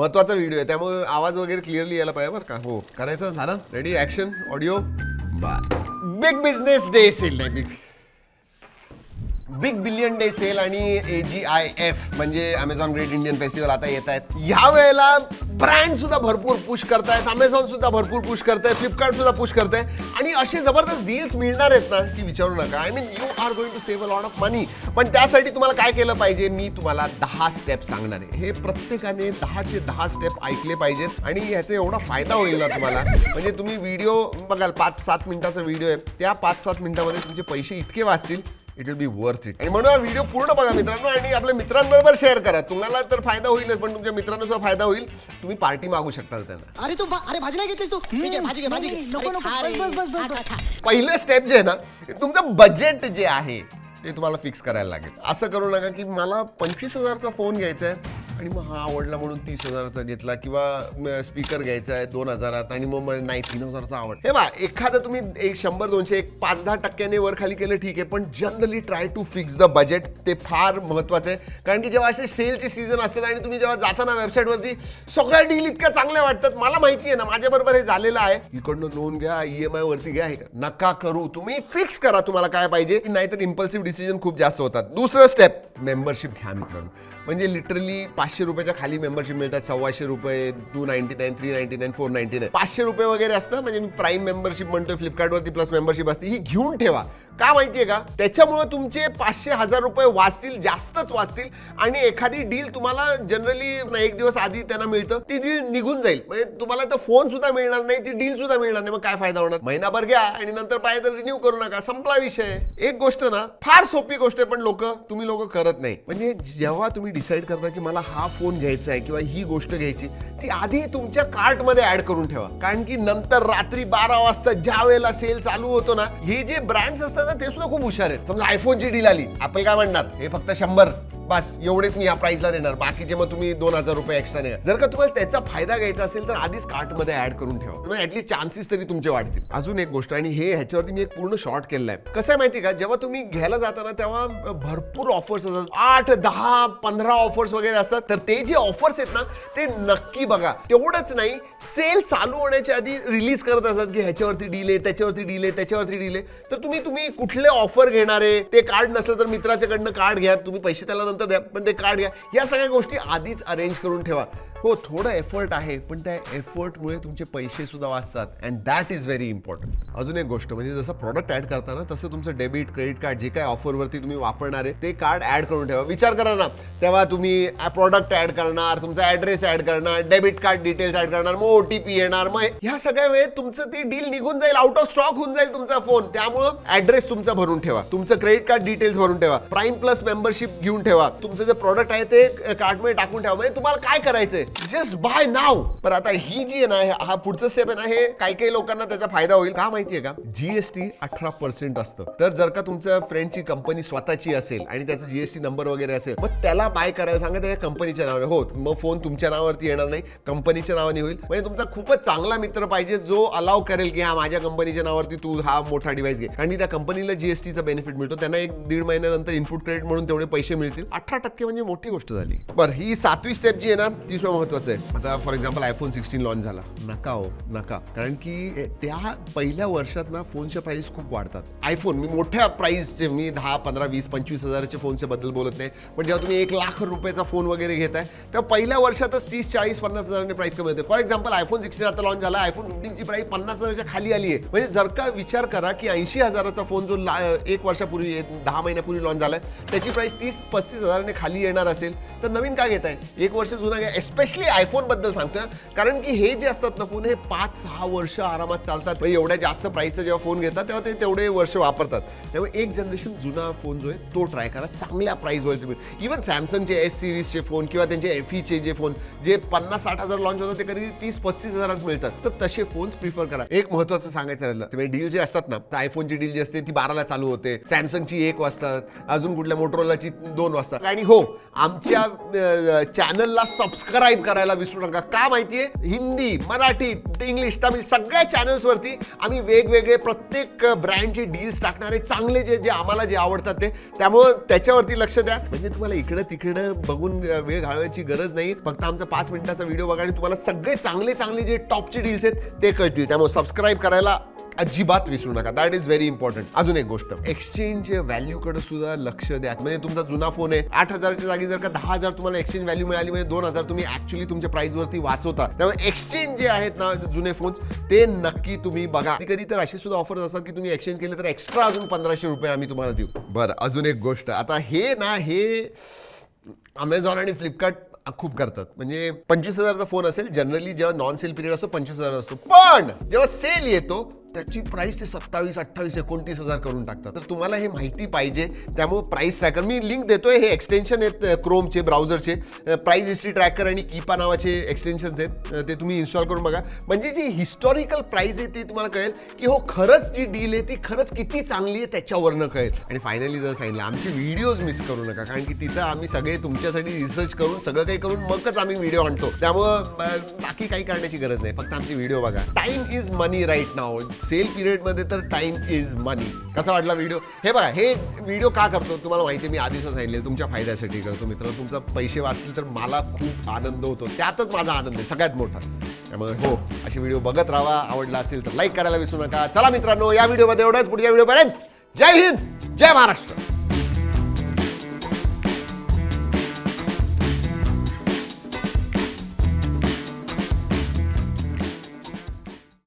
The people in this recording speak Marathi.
महत्त्वाचा व्हिडिओ आहे. त्यामुळे आवाज वगैरे क्लिअरली यायला पाहिजे बरं का? हो. करायचं? झालं? Ready action audio big business day sale नाही big big billion day sale आणि ए जी आय एफ म्हणजे अमेझॉन ग्रेट इंडियन फेस्टिवल आता येत आहेत. या वेळेला ब्रँड सुद्धा भरपूर पुश करतायत अमेझॉन सुद्धा भरपूर पुश करताय फ्लिपकार्ट सुद्धा पुश करताय. आणि असे जबरदस्त डील्स मिळणार आहेत ना की विचारू नका. I mean you are going to save a lot of money पण त्यासाठी तुम्हाला काय केलं पाहिजे? मी तुम्हाला दहा स्टेप सांगणार आहे. हे प्रत्येकाने दहाचे दहा स्टेप ऐकले पाहिजेत आणि ह्याचा एवढा फायदा होईल ना तुम्हाला. म्हणजे तुम्ही व्हिडिओ बघाल पाच सात मिनिटाचा व्हिडिओ आहे. त्या पाच सात मिनिटामध्ये तुमचे पैसे इतके वाचतील it will be worth it आणि म्हणून हा व्हिडिओ पूर्ण बघा मित्रांनो. आणि आपल्या मित्रांबरोबर शेअर करा. तुम्हाला तर फायदा होईलच पण तुमच्या मित्रांना सुद्धा फायदा होईल. तुम्ही पार्टी मागू शकता त्यांना. अरे तू भा- अरे भाजी नाही घेतलीस तू? ठीक आहे भाजी घे भाजी घे. नाही, नको, अरे, नको. खा रे. बस, बस, बस, खा, बस. खा, खा. पहिलं स्टेप जे आहे ना ते तुमचं बजेट जे आहे ते तुम्हाला फिक्स करायला लागेल. असं करू नका की मला पंचवीस हजारचा फोन घ्यायचा आहे. आणि मग हा आवडला म्हणून तीस हजाराचा घेतला किंवा स्पीकर घ्यायचा आहे दोन हजारात आणि मग नाही तीन हजाराचा आवड. हे बा एखादं तुम्ही एक शंभर दोनशे एक पाच दहा टक्क्याने वर खाली केलं ठीक आहे पण generally try to fix the budget ते फार महत्वाचं आहे. कारण की जेव्हा असे सेलचे सीझन असतात आणि तुम्ही जेव्हा जाताना वेबसाईटवरती सगळ्या डील इतक्या चांगल्या वाटतात मला माहिती आहे ना माझ्याबरोबर हे झालेलं आहे. इकडनं लोन घ्या ई एम आय वरती घ्या हे नका करू तुम्ही फिक्स करा तुम्हाला काय पाहिजे. नाहीतर इम्पल्सिव्ह डिसिजन खूप जास्त होतात. दुसरं स्टेप मेंबरशिप घ्या मित्रांनो. म्हणजे लिटरली पाचशे रुपयाच्या खाली मेंबरशिप मिळतात. सव्वाशे रुपये two ninety nine three ninety nine four ninety nine पाचशे रुपये वगैरे असतं. म्हणजे मी प्राईम मेंबरशिप म्हणतोय फ्लिपकार्टवरती प्लस मेंबरशिप असते. ही घेऊन ठेवा. का माहितीये का? त्याच्यामुळे तुमचे पाचशे हजार रुपये वाचतील जास्तच वाचतील आणि एखादी डील तुम्हाला जनरली एक दिवस आधी त्यांना मिळतं ती डील निघून जाईल. म्हणजे तुम्हाला तर फोन सुद्धा मिळणार नाही ती डील सुद्धा मिळणार नाही. मग काय फायदा होणार? महिनाभर घ्या आणि नंतर पाहिजे तर रिन्यू करू नका. संपला विषय. एक गोष्ट ना फार सोपी गोष्ट आहे पण लोक तुम्ही लोक करत नाही. म्हणजे जेव्हा तुम्ही डिसाईड करता की मला हा फोन घ्यायचा आहे किंवा ही गोष्ट घ्यायची ती आधी तुमच्या कार्टमध्ये ऍड करून ठेवा. कारण की नंतर रात्री बारा वाजता ज्या वेळेला सेल चालू होतो ना हे जे ब्रँड्स असतात ना ते सुद्धा खूप हुशार आहेत. समजा आयफोनची डील आली आपण काय म्हणणार? हे फक्त शंभर. बस एवढेच मी या प्राइसला देणार. बाकीचे मग तुम्ही दोन हजार रुपये एक्स्ट्रा द्या. जर का तुम्हाला त्याचा फायदा घ्यायचा असेल तर आधीच कार्टमध्ये ऍड करून ठेवा. म्हणजे ऍटलीस्ट चान्सेस तरी तुमचे वाढतील. अजून एक गोष्ट आणि हे ह्याच्यावरती मी एक पूर्ण शॉर्ट केलेला आहे. कसं आहे माहिती का? जेव्हा तुम्ही घ्यायला जाताना तेव्हा भरपूर ऑफर्स असतात. आठ दहा पंधरा ऑफर्स वगैरे असतात. तर ते जे ऑफर्स आहेत ना ते नक्की बघा. तेवढंच नाही सेल चालू होण्याच्या आधी रिलीज करत असतात की ह्याच्यावरती डील आहे त्याच्यावरती डील आहे त्याच्यावरती डील आहे तर तुम्ही तुम्ही कुठले ऑफर घेणार? आहे ते कार्ड नसलं तर मित्राच्याकडनं कार्ड घ्या. तुम्ही पैसे त्याला नंतर द्या पण ते कार्ड घ्या. या सगळ्या गोष्टी आधीच अरेंज करून ठेवा. हो थोडं एफर्ट आहे पण त्या एफर्टमुळे तुमचे पैसे सुद्धा वाचतात and that is very important अजून एक गोष्ट म्हणजे जसं प्रॉडक्ट ऍड करताना तसं तुमचं डेबिट क्रेडिट कार्ड जे काय ऑफरवरती तुम्ही वापरणार आहे ते कार्ड ऍड करून ठेवा. विचार करा ना तेव्हा तुम्ही प्रॉडक्ट ऍड करणार तुमचा ऍड्रेस ऍड करणार डेबिट कार्ड डिटेल्स ऍड करणार मग ओटीपी येणार मग ह्या सगळ्या वेळेत तुमचं ती डील निघून जाईल आउट ऑफ स्टॉक होऊन जाईल तुमचा फोन त्यामुळं ऍड्रेस तुमचा भरून ठेवा. तुमचं क्रेडिट कार्ड डिटेल्स भरून ठेवा. प्राईम प्लस मेंबरशिप घेऊन ठेवा. तुमचं जे प्रॉडक्ट आहे ते कार्डमध्ये टाकून ठेवा. म्हणजे तुम्हाला काय करायचंय? जस्ट बाय नाव पण आता ही जी आहे ना हा पुढचं स्टेप आहे ना हे काही काही लोकांना त्याचा फायदा होईल. का माहितीये का? जीएसटी अठरा पर्सेंट असतं. तर जर का तुमच्या फ्रेंडची कंपनी स्वतःची असेल आणि त्याचा जीएसटी नंबर वगैरे असेल मग त्याला बाय करायला सांगा त्याच्या कंपनीच्या नावाने हो मग फोन तुमच्या नावावरती येणार नाही. कंपनीच्या नावाने होईल. म्हणजे तुमचा खूपच चांगला मित्र पाहिजे जो अलाव करेल की हा माझ्या कंपनीच्या नावावरती तू हा मोठा डिव्हाइस घे. आणि त्या कंपनीला जीएसटीचा बेनिफिट मिळतो. त्यांना एक दीड महिन्यानंतर इनपुट क्रेडिट म्हणून तेवढे पैसे मिळतील. अठरा टक्के म्हणजे मोठी गोष्ट झाली. बरं ही सातवी स्टेप जी आहे ना ती सुद्धा महत्वाचं आहे. आता for example iPhone sixteen launch झाला. नका हो नका. कारण की त्या पहिल्या वर्षात ना फोनच्या प्राइस खूप वाढतात. आयफोन मी मोठ्या प्राईसचे मी दहा पंधरा वीस पंचवीस हजाराच्या फोनच्या बद्दल बोलत नाही. पण जेव्हा तुम्ही एक लाख रुपयाचा फोन वगैरे घेताय तेव्हा पहिल्या वर्षातच तीस चाळीस पन्नास हजारांनी प्राइस कमी होते. फॉर एक्झाम्पल आयफोन सिक्स्टीन आता लॉन्च झाला आयफोन फिफ्टीनची प्राइस पन्नास हजाराच्या खाली आली आहे. म्हणजे जर का विचार करा की ऐंशी हजाराचा फोन जो ला- एक वर्षापूर्वी दहा महिन्यापूर्वी लॉन्च झालाय त्याची प्राइस तीस पस्तीस हजाराने खाली येणार असेल तर नवीन काय घेताय? एक वर्ष जुना घ्या. एस्पेशली आयफोनबद्दल सांगतोय. कारण की हे जे असतात ना फोन हे पाच सहा वर्ष आरामात चालतात. म्हणजे एवढ्या जास्त प्राईसचा जेव्हा फोन घेतात तेव्हा ते तेवढे वर्ष वापरतात. त्यामुळे एक जनरेशन जुना फोन जो आहे तो ट्राय करा. चांगल्या प्राईसवर तुम्ही. इव्हन सॅमसंगचे एस सिरीजचे फोन किंवा त्यांचे एफ चे जे फोन जे पन्नास साठ हजार लॉन्च होतात ते कधी तीस पस्तीस हजारात मिळतात. तर तसे फोन्स प्रिफर करा. एक महत्वाचं सांगायचं राहिलं. डील जे असतात ना आयफोनची डील जी असते ती बाराला चालू होते. सॅमसंगची एक वाजतात. अजून कुठल्या मोटरोलाची दोन वाजतात. असतात. आणि हो आमच्या चॅनलला सबस्क्राईब करायला विसरू नका. का माहितीये? हिंदी मराठी इंग्लिश तमिळ सगळ्या चॅनल्सवरती आम्ही वेगवेगळे प्रत्येक ब्रँडचे डील्स टाकणारे चांगले जे जे आम्हाला जे आवडतात ते त्यामुळं त्याच्यावरती लक्ष द्या. म्हणजे तुम्हाला इकडं तिकडं बघून वेळ घालवायची गरज नाही. फक्त आमचा पाच मिनिटाचा व्हिडिओ बघा आणि तुम्हाला सगळे चांगले चांगले जे टॉपचे डील्स आहेत ते कळतील. त्यामुळे सबस्क्राईब करायला अजिबात विसरू नका. दॅट इज व्हेरी इम्पॉर्टंट अजून एक गोष्ट. एक्सचेंज व्हॅल्यू कडे सुद्धा लक्ष द्या. म्हणजे तुमचा जुना फोन आहे. आठ हजारच्या जागी जर का दहा हजार तुम्हाला एक्सचेंज व्हॅल्यू मिळाली म्हणजे दोन हजार तुम्ही ऍक्च्युली तुमच्या प्राइस वरती वाचवता. त्यामुळे एक्सचेंज जे आहेत ना जुने फोन्स ते नक्की तुम्ही बघा. कधी तर असे सुद्धा ऑफर्स असतात की तुम्ही एक्सचेंज केले तर एक्स्ट्रा अजून पंधराशे रुपये आम्ही तुम्हाला देऊ. बरं अजून एक गोष्ट. आता हे ना हे अमेझॉन आणि फ्लिपकार्ट खूप करतात. म्हणजे पंचवीस हजारचा फोन असेल जनरली जेव्हा नॉन सेल पिरियड असतो पंचवीस हजार असतो. पण जेव्हा सेल येतो त्याची प्राइस ते सत्तावीस अठ्ठावीस एकोणतीस हजार करून टाकतात. तर तुम्हाला हे माहिती पाहिजे. त्यामुळे प्राइस ट्रॅकर मी लिंक देतोय हे एक्सटेन्शन आहेत क्रोमचे ब्राउझरचे प्राइस हिस्ट्री ट्रॅकर आणि कीपा नावाचे एक्सटेन्शन्स आहेत. ते तुम्ही इन्स्टॉल करून बघा. म्हणजे जी हिस्टॉरिकल प्राइस आहे ती तुम्हाला कळेल की हो खरंच जी डील आहे ती खरंच किती चांगली आहे त्याच्यावरनं कळेल. आणि फायनली जर सांगितलं आमचे व्हिडिओज मिस करू नका. कारण की तिथं आम्ही सगळे तुमच्यासाठी रिसर्च करून सगळं काही करून मगच आम्ही व्हिडिओ आणतो. त्यामुळं बाकी काही करण्याची गरज नाही. फक्त आमचे व्हिडिओ बघा. Time is money right now sale पिरियडमध्ये तर टाइम इज मनी कसा वाटला व्हिडिओ हे बघा हे व्हिडिओ का करतो? तुम्हाला माहिती आहे मी आधीच सांगितले तुमच्या फायद्यासाठी करतो मित्र. तुमचा पैसे वाचले तर मला खूप आनंद होतो. त्यातच माझा आनंद आहे सगळ्यात मोठा. त्यामुळे हो असे व्हिडिओ बघत राहा. आवडला असेल तर लाईक करायला विसरू नका. चला मित्रांनो या व्हिडिओमध्ये एवढंच. पुढच्या व्हिडिओपर्यंत जय हिंद जय महाराष्ट्र.